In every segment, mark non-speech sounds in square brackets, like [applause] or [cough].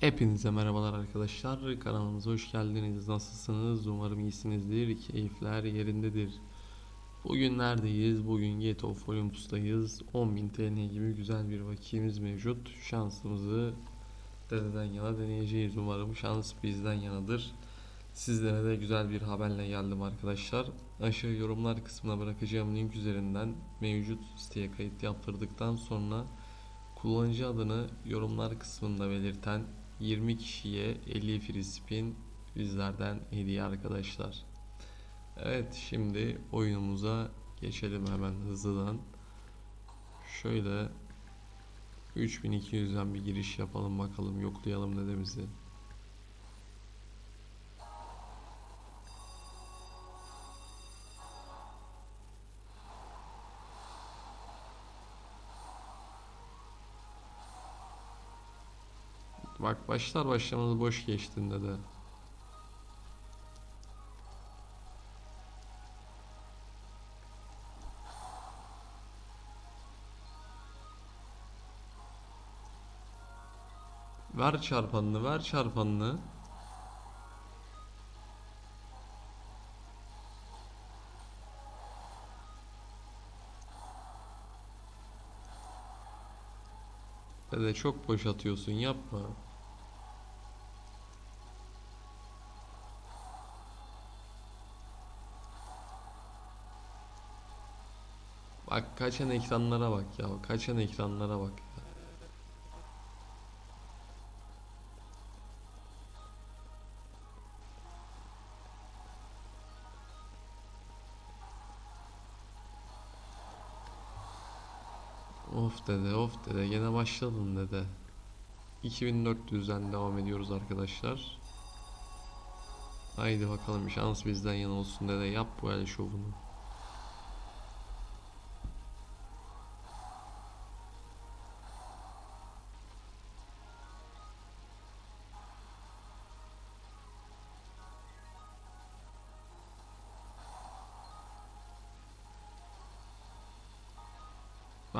Hepinize merhabalar arkadaşlar. Kanalımıza hoş geldiniz. Nasılsınız? Umarım iyisinizdir. Keyifler yerindedir. Bugün neredeyiz? Bugün Gate of Olympus'tayız. 10.000 TL gibi güzel bir vakiyemiz mevcut. Şansımızı dededen yana deneyeceğiz. Umarım şans bizden yanadır. Sizlere de güzel bir haberle geldim arkadaşlar. Aşağı yorumlar kısmına bırakacağım link üzerinden mevcut siteye kayıt yaptırdıktan sonra kullanıcı adını yorumlar kısmında belirten 20 kişiye 50 free bizlerden hediye arkadaşlar. Evet şimdi oyunumuza geçelim hemen hızlıdan. Şöyle 3200'den bir giriş yapalım bakalım yoklayalım dedemizi. Başlar başlamaz boş geçtin dede. Ver çarpanını, ver çarpanını. Dede çok boş atıyorsun yapma. Bak kaçan ekranlara bak ya. Kaçan ekranlara bak. Of dede of dede gene başladın dede. 2400'den devam ediyoruz arkadaşlar. Haydi bakalım şans bizden yana olsun dede yap bu el şovunu.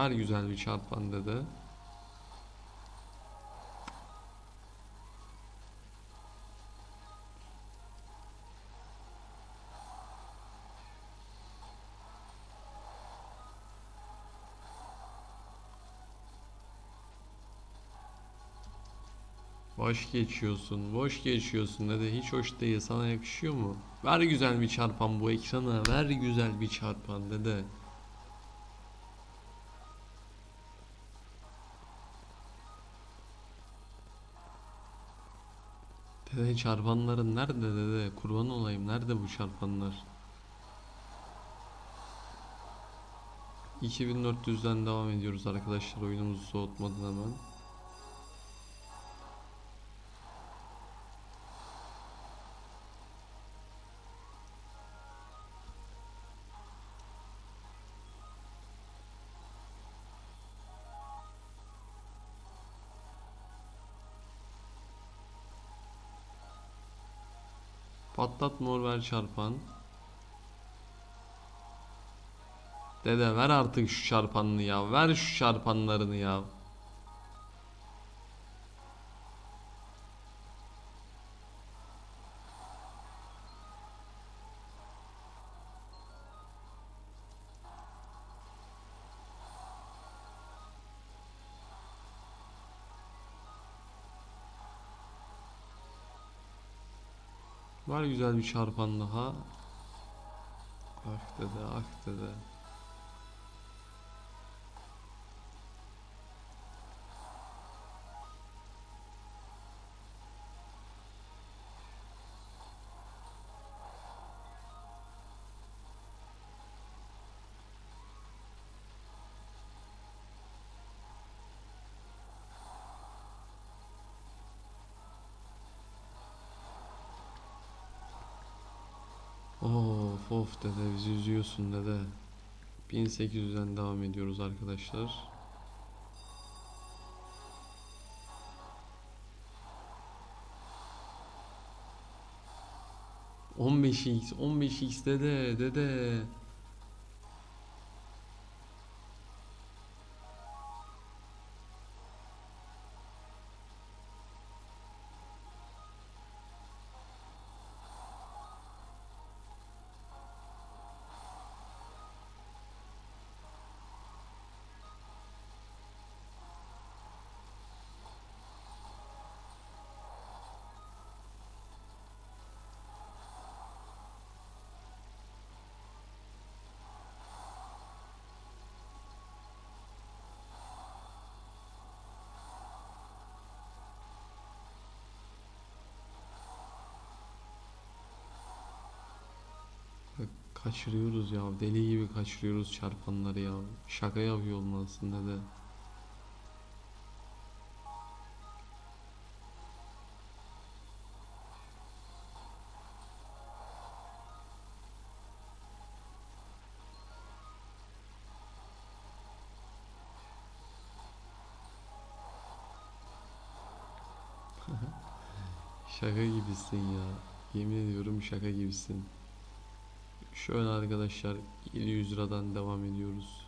Ver güzel bir çarpan dede. Boş geçiyorsun, boş geçiyorsun dede hiç hoş değil sana yakışıyor mu? Ver güzel bir çarpan bu ekrana, ver güzel bir çarpan dede. Dede çarpanların nerede dede? Kurban olayım nerede bu çarpanlar? 2400'den devam ediyoruz arkadaşlar oyunumuzu soğutmadan hemen. Patlat mor ver çarpan. Dede ver artık şu çarpanını ya. Ver şu çarpanlarını ya. Var güzel bir çarpan daha. Ah dede. Of dede bizi üzüyorsun dede. 1800'den devam ediyoruz arkadaşlar. On beş x 15 x dede dede. Kaçırıyoruz ya. Deli gibi kaçırıyoruz çarpanları ya. Şaka yapıyor olmalısın dede. [laughs] Şaka gibisin ya. Yemin ediyorum şaka gibisin. Şöyle arkadaşlar 700 liradan devam ediyoruz.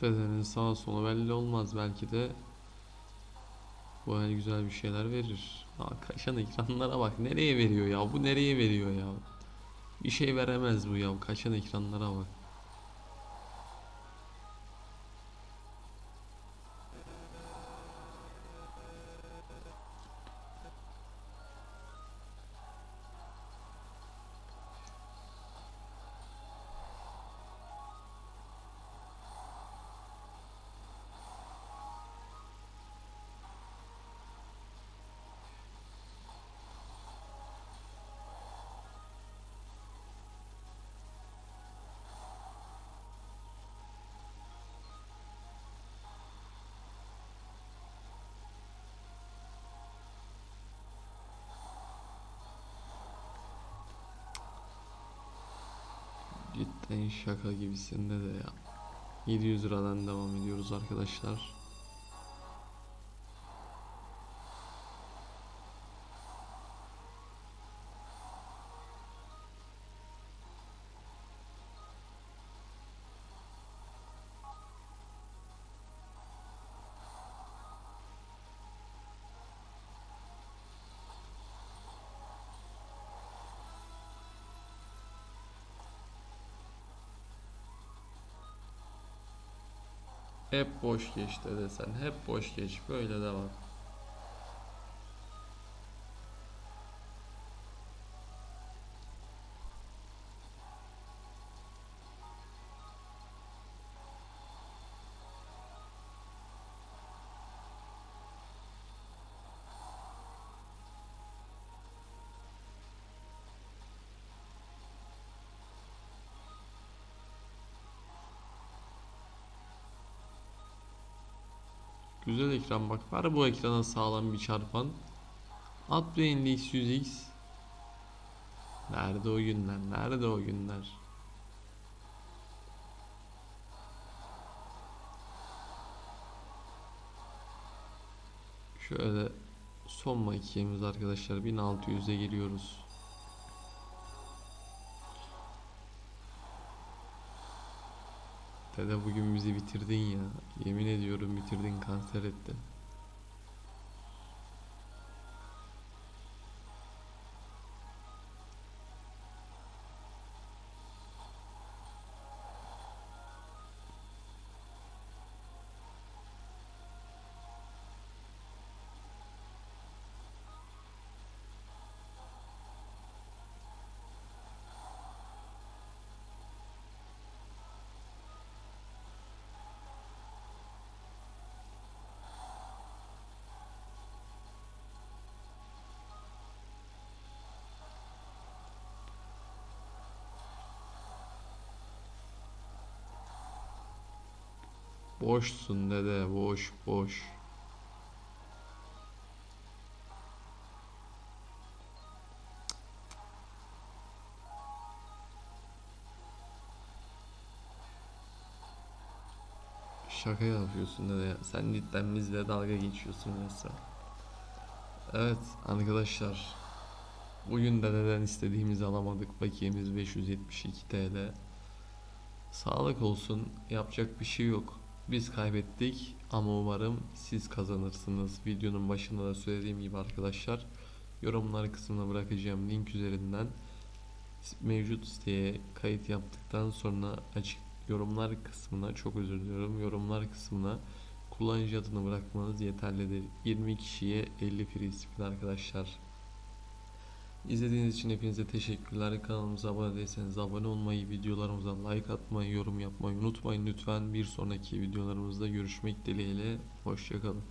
Dedenin sağ solu belli olmaz belki de bu el güzel bir şeyler verir. Aa, kaşan ekranlara bak nereye veriyor ya bu nereye veriyor ya. Bir şey veremez bu ya kaşan ekranlara bak. Cidden şaka gibisin de ya. 700 liradan devam ediyoruz arkadaşlar. Hep boş geç dede sen. Hep boş geç. Böyle devam. Güzel ekran bak. Var bu ekrana sağlam bir çarpan. At beğendi X100X. Nerede o günler? Nerede o günler? Şöyle son makiyemiz arkadaşlar 1600'e giriyoruz. Dede bugün bizi bitirdin ya. Yemin ediyorum bitirdin kanser ettin. Boşsun dede boş boş. Şaka yapıyorsun dede. Sen cidden bizle dalga geçiyorsun resmen. Evet arkadaşlar. Bugün de neden istediğimizi alamadık. Bakiyemiz 572 TL. Sağlık olsun. Yapacak bir şey yok. Biz kaybettik ama umarım siz kazanırsınız. Videonun başında da söylediğim gibi arkadaşlar yorumlar kısmına bırakacağım link üzerinden mevcut siteye kayıt yaptıktan sonra açık yorumlar kısmına çok özür diliyorum yorumlar kısmına kullanıcı adını bırakmanız yeterlidir. 20 kişiye 50 free spin arkadaşlar. İzlediğiniz için hepinize teşekkürler. Kanalımıza abone değilseniz abone olmayı, videolarımıza like atmayı, yorum yapmayı unutmayın lütfen. Bir sonraki videolarımızda görüşmek dileğiyle. Hoşçakalın.